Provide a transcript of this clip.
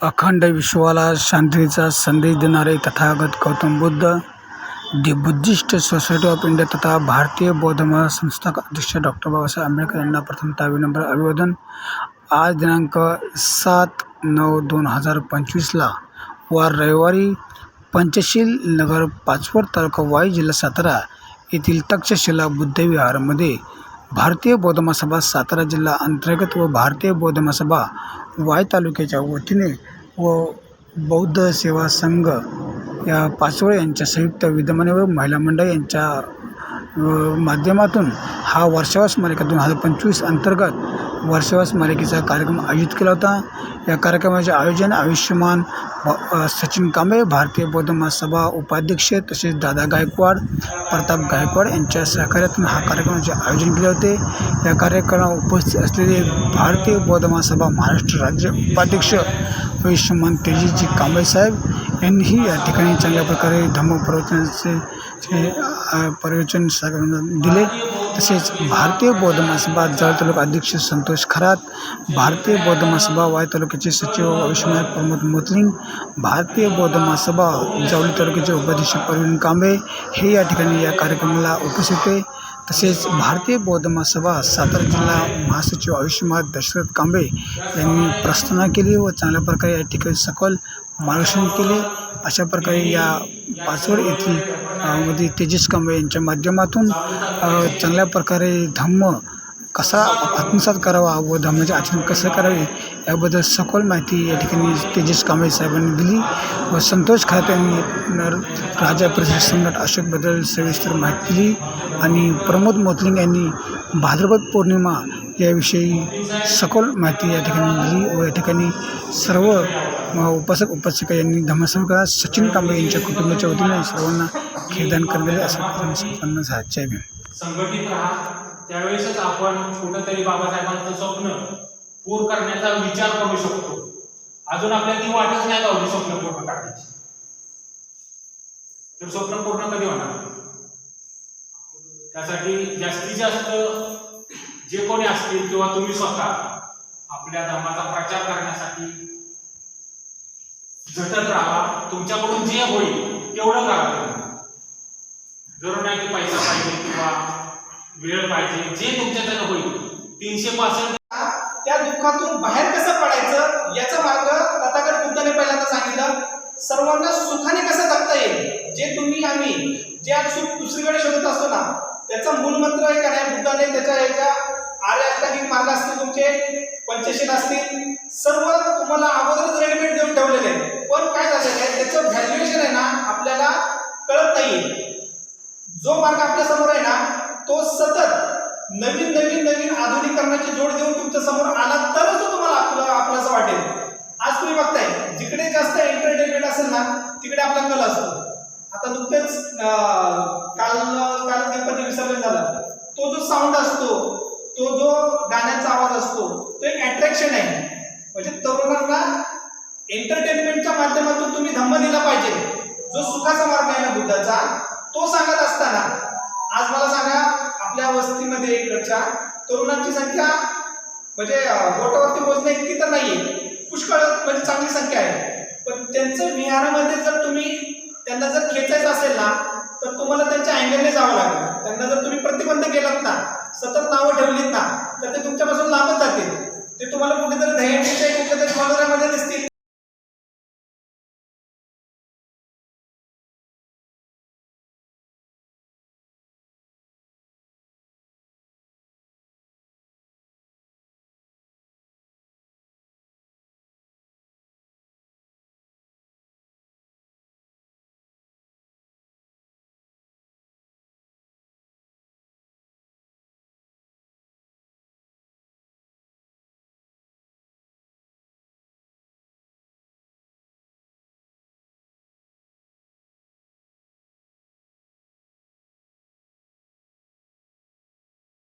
अखंड विश्वाला शांतीचा संदेश देणारे Tathagata Gautam Buddha the Buddhist society of India तथा भारतीय बौद्ध महासंस्था अध्यक्ष डॉक्टर बाबासाहेब आंबेडकर यांना प्रथमतः विनम्र अभिवादन. आज दिनांक सात नऊ दोन हजार पंचवीसला वार रविवारी पंचशील नगर पाचवड तालुका वाई जिल्हा सातारा येथील तक्षशिला बुद्धविहारमध्ये भारतीय बौद्ध महासभा सातारा जिल्हा अंतर्गत व भारतीय बौद्ध महासभा वाई तालुक्याच्या वतीने व बौद्ध सेवा संघ या पाचोळे यांच्या संयुक्त विद्यमाने व महिला मंडळ यांच्या माध्यमातून हा वर्षावास मालिका दोन हजार पंचवीस अंतर्गत वर्षावास मालिकेचा कार्यक्रम आयोजित केला होता. या कार्यक्रमाचे आयोजन आयुष्यमान सचिन कांबळे भारतीय बौद्ध महासभा उपाध्यक्ष तसेच दादा गायकवाड प्रताप गायकवाड यांच्या सहकार्यातून हा कार्यक्रमाचे आयोजन केले होते. या कार्यक्रमात उपस्थित असलेले भारतीय बौद्ध महासभा महाराष्ट्र राज्य उपाध्यक्ष आयुष्यमान तेजीजी कांबळे साहेब यांनीही या ठिकाणी चांगल्या प्रकारे धम्म प्रवचनाचे प्रवचन दिले. तसेच भारतीय बौद्ध महासभा जळ तालुका अध्यक्ष संतोष खरात भारतीय बौद्ध महासभा वाय तालुक्याचे सचिव आयुष्यमान प्रमोद मोतलिंग भारतीय बौद्ध महासभा जावली तालुक्याचे उपाध्यक्ष प्रवीण कांबे हे या ठिकाणी या कार्यक्रमाला उपस्थित होते. तसेच भारतीय बौद्ध महासभा सातारा जिल्हा महासचिव आयुष्यमान दशरथ कांबे यांनी प्रस्थाना केली व चांगल्या प्रकारे या ठिकाणी सखोल मार्गदर्शन केले. अशा प्रकारे या पाचवड येथील मध्ये तेजस कांबळे यांच्या माध्यमातून चांगल्या प्रकारे धम्म कसा आत्मसात करावा व धम्माचे आचरण कसं करावे याबद्दल सखोल माहिती या ठिकाणी तेजस कांबळे साहेबांनी दिली व संतोष खात यांनी राजा परिषद सम्राट अशोकबद्दल सविस्तर माहिती दिली आणि प्रमोद मोतलिंग यांनी भाद्रपद पौर्णिमा याविषयी सखोल माहिती या ठिकाणी दिली व या ठिकाणी सर्व उपासक उपासिका यांनी धम्मसंघ सचिन कांबळे यांच्या कुटुंबाच्या वतीने सर्वांना खेदान करलेले असं संपन्न झाला. संघटित राहा. त्यावेळेसच आपण कुठंतरी बाबासाहेबांचं स्वप्न पूर करण्याचा विचार करू शकतो. अजून आपल्याला ती वाटच नाही लावली स्वप्न पूर्ण करण्याची? तर स्वप्न पूर्ण कधी होणार? त्यासाठी जास्तीत जास्त जे कोणी असतील किंवा तुम्ही स्वतः आपल्या धर्माचा प्रचार करण्यासाठी झटत राहा. तुमच्याकडून जे होईल तेवढं करा तुम्ही. नाही की पैसा पाहिजे किंवा वेळ पाहिजे जे तुमच्याकडे होईल तीनशे पासष्ट त्या दुःखातून बाहेर कसं पडायचं याचा मार्ग तथागत बुद्धाने पहिल्यांदा सांगितलं सर्वांना सुखाने कसं जगता येईल जे तुम्ही आम्ही जे आज सुख दुसरीकडे शोधत असतो ना त्याचा मूलमंत्र आहे का नाही बुद्धाने त्याच्या याच्या आर्य अष्टांगिक मार्ग असतील तुमचे पंचशील असतील सर्व तुम्हाला अगोदरच रेडीमेड देऊन ठेवलेले आहे पण काय झालेलं आहे त्याचं व्हॅल्युएशन आहे ना आपल्याला कळत नाहीये जो मार्ग आपल्यासमोर आहे ना तो सतत नवीन नवीन नवीन आधुनिकरणाची जोड देऊन तुमच्यासमोर आला तरच तो तुम्हाला आपलं आपलं असं वाटेल. आज तुम्ही बघताय जिकडे जास्त एंटरटेनमेंट असेल ना तिकडे आपला कल असतो. आता नुकतेच काल काल गणपती विसर्जन झालं. तो जो साऊंड असतो तो जो गाण्याचा आवाज असतो तो एक अट्रॅक्शन आहे. म्हणजे तरुणांना एंटरटेनमेंटच्या माध्यमातून तुम्ही धम्म दिला पाहिजे. जो सुखाचा मार्ग आहे ना बुद्धाचा तो सांगत असताना आज मला सांगा आपल्या वस्तीमध्ये इकडच्या तरुणांची संख्या म्हणजे बोटावरती पोहोचणे इतकी तर नाहीये. पुष्कळ म्हणजे चांगली संख्या आहे. पण त्यांचं विहारामध्ये जर तुम्ही त्यांना जर खेचायचं असेल ना तर तुम्हाला त्यांच्या अँगलने जावं लागेल. त्यांना जर तुम्ही प्रतिबंध केलात ना सतत नावं ठेवलीत ना तर ते तुमच्यापासून लांबच जातील. ते तुम्हाला कुठेतरी दह्यांडीच्या कुठेतरी मनोऱ्यामध्ये दिसतील.